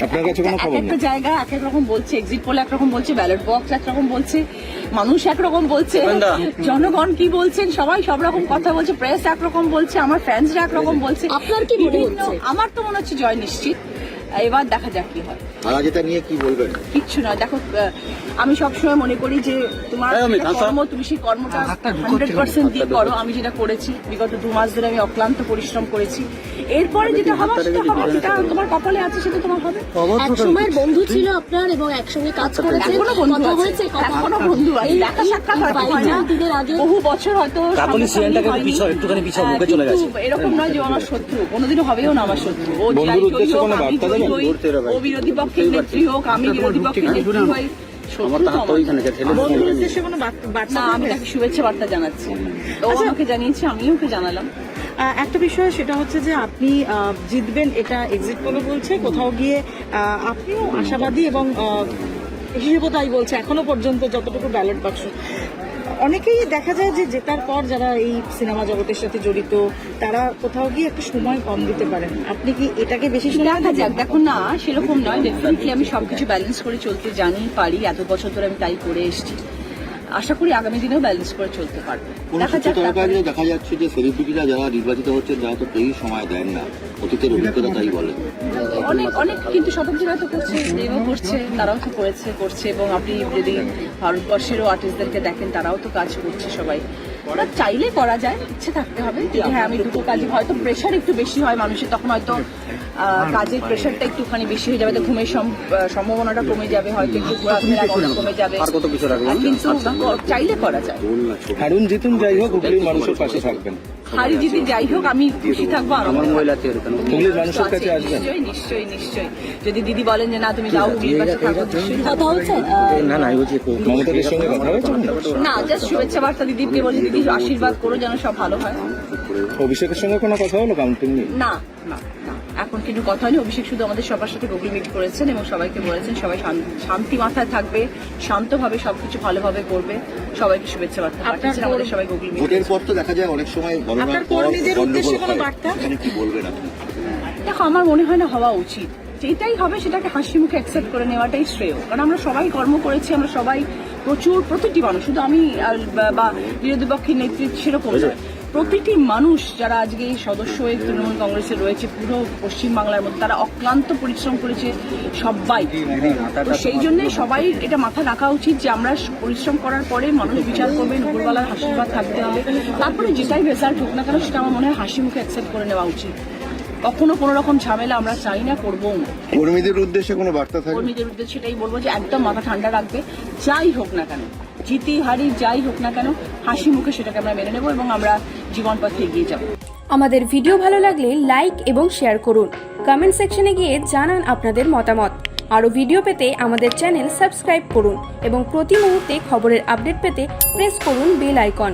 আপনার কাছে কোনো খবর একটা জায়গা এক এক রকম বলছে এক্সিট পোল একরকম বলছে ব্যালট বক্স একরকম বলছে মানুষ একরকম বলছে জনগণ কি বলছেন সবাই সব রকম কথা বলছে প্রেস একরকম বলছে আমার ফ্যান্সরা একরকম বলছে আপনার কি মনে হচ্ছে? আমার তো মনে হচ্ছে জয় নিশ্চিত। এবার দেখা যাক কি হয়। তারা যেটা নিয়ে কি বলবেন? কিচ্ছু না। দেখো আমি সবসময় মনে করি যে তোমার কর্ম তুমি সেই কর্মটা হান্ড্রেড পার্সেন্ট দিয়ে করো। আমি যেটা করেছি বিগত দু মাস ধরে আমি অক্লান্ত পরিশ্রম করেছি। এরপরে যেটা হবে সেটা হবে যেটা তোমার কপালে আছে সেটা তোমার হবে। এক সময়ের বন্ধু ছিল আপনার এবং একসঙ্গে কাজ করেছে এখনও বন্ধু হয়েছে এখনও বন্ধু আছে। দেখা সাক্ষাৎ হয় না। দিনের আগে বহু বছর হয়তো কাকলি সিয়ানটাকে। পিছাও, একটুখানি পিছাও, মুখে চলে গেছে। এরকম নয় যে আমার শত্রু। কোনোদিনও হবেও না আমার শত্রু। ও যাই জয়ী হোক, আমি বার্তা জয়ী হই, ও বিরোধী পক্ষের নেত্রী হোক আমি বিরোধী পক্ষের নেত্রী হই আমার তো তো হাত ওইখানে ঠেলে বন্ধুর উদ্দেশ্যে কোনো বার্তা- বার্তা না আমি তাকে শুভেচ্ছা বার্তা জানাচ্ছি। ও। আমাকে জানিয়েছে আমিও ওকে জানালাম। একটা বিষয় সেটা হচ্ছে যে আপনি আহ, জিতবেন এটা এক্সিট পোলও বলছে। কোথাও গিয়ে আপনিও আশাবাদী এবং আহ, হিসেবও তাই বলছে। এখনও পর্যন্ত যতটুকু ব্যালট বাক্স অনেকেই দেখা যায় যে জেতার পর যারা এই সিনেমা জগতের সাথে জড়িত তারা কোথাও গিয়ে একটু সময় কম দিতে পারেন। আপনি কি এটাকে বেশি সময় দেখা যাক দেখো না সেরকম নয়। ডেফিনেটলি আমি সবকিছু ব্যালেন্স করে চলতে জানি পারি। এত বছর ধরে আমি তাই করে এসেছি। আশা করি আগামী দিনেও ব্যালেন্স করে চলতে পারবে। দেখা যাচ্ছে যে সেলিব্রিটিরা যারা নির্বাচিত হচ্ছে যারা তো কেউই সময় দেন না। অতীতের অভিজ্ঞতা তাই বলে। অনেক অনেক কিন্তু শতাব্দীরা তো করছে দেবও করছে তারাও তো করেছে করছে এবং আপনি যদি ভারতবর্ষেরও আর্টিস্টদেরকে দেখেন তারাও তো কাজ করছে সবাই। ওরা চাইলে করা যায় ইচ্ছে থাকতে হবে। যদি হ্যাঁ আমি দুটো কাজে হয়তো প্রেশার একটু বেশি হয় মানুষের তখন হয়তো কাজের প্রেশারটা একটুখানি বেশি হয়ে যাবে তো ঘুমের সম্ভাবনাটা কমে যাবে হয়তো একটু ঘোরাফেরা কমে যাবে। আর কত কিছু রাখবেন? আর কিন্তু চাইলে করা যায়। হারুন জিতুন যাই হোক মানুষের পাশে থাকবেন। হারি জিতে যাই হোক আমি খুশি থাকব আর। আমার মহিলা আছে এখানে হুগলির মানুষের কাছে আসবেন। নিশ্চয়ই নিশ্চয়ই যদি দিদি বলেন যে না তুমি যাও হুগলির কাছে থাকো কথা হচ্ছে না না আমি বলছি মমতাদের সঙ্গে কথা হয়েছে না জাস্ট শুভেচ্ছা বার্তা দিদিকে বলি দিদি আশীর্বাদ করো যেন সব ভালো হয়। অভিষেকের সঙ্গে কোনো কথা হলো কাউন্টিং নিয়ে না না না। এখন কিন্তু কথা হয়নি। অভিষেক শুধু আমাদের সবার সাথে গুগল মিট করেছেন এবং সবাইকে বলেছেন সবাই শান্তি মাথায় থাকবে শান্তভাবে সবকিছু ভালোভাবে করবে। সবাইকে শুভেচ্ছা বার্তা পাঠিয়েছেন আমাদের সবাই গুগল মিট ভোটের পর তো দেখা যায় অনেক সময় গণনার আপনার পর কর্মীদের উদ্দেশ্যে কোনো বার্তা? এখানে কি বলবেন আপনি? দেখো আমার মনে হয় না হওয়া উচিত। যেটাই হবে সেটাকে হাসি মুখে অ্যাকসেপ্ট করে নেওয়াটাই শ্রেয়। কারণ আমরা সবাই কর্ম করেছি আমরা সবাই প্রচুর প্রতিটি মানুষ। শুধু আমি আর বা- বা বিরোধী পক্ষের নেতৃত্ব সেরকম নয়। প্রতিটি মানুষ যারা আজকে এই সদস্য হয়ে তৃণমূল কংগ্রেসে রয়েছে, পুরো পশ্চিমবাংলার মধ্যে তারা অক্লান্ত পরিশ্রম করেছে সবাই। তো সেই জন্য সবাই এটা মাথা রাখা উচিত যে আমরা পরিশ্রম করার পরে মানুষ বিচার করবে উপরওয়ালার আশীর্বাদ থাকতে হবে। তারপরে যেটাই রেজাল্ট হোক না কেন, সেটা আমার মনে হয় হাসি মুখে অ্যাকসেপ্ট করে নেওয়া উচিত। কখনো কোনো রকম ঝামেলা আমরা চাই না করব না। কর্মীদের উদ্দেশ্যে কোনো বার্তা থাকবে? কর্মীদের উদ্দেশ্যে সেটাই বলব যে একদম মাথা ঠান্ডা রাখবে। যাই হোক না কেন জিতি হারি যাই হোক না কেন হাসি মুখে সেটাকে আমরা মেনে নেব এবং আমরা জীবন পথে এগিয়ে যাব। আমাদের ভিডিও ভালো লাগলে লাইক এবং শেয়ার করুন। কমেন্ট সেকশনে গিয়ে জানান আপনাদের মতামত। আরও ভিডিও পেতে আমাদের চ্যানেল সাবস্ক্রাইব করুন এবং প্রতি মুহূর্তে খবরের আপডেট পেতে প্রেস করুন বেল আইকন।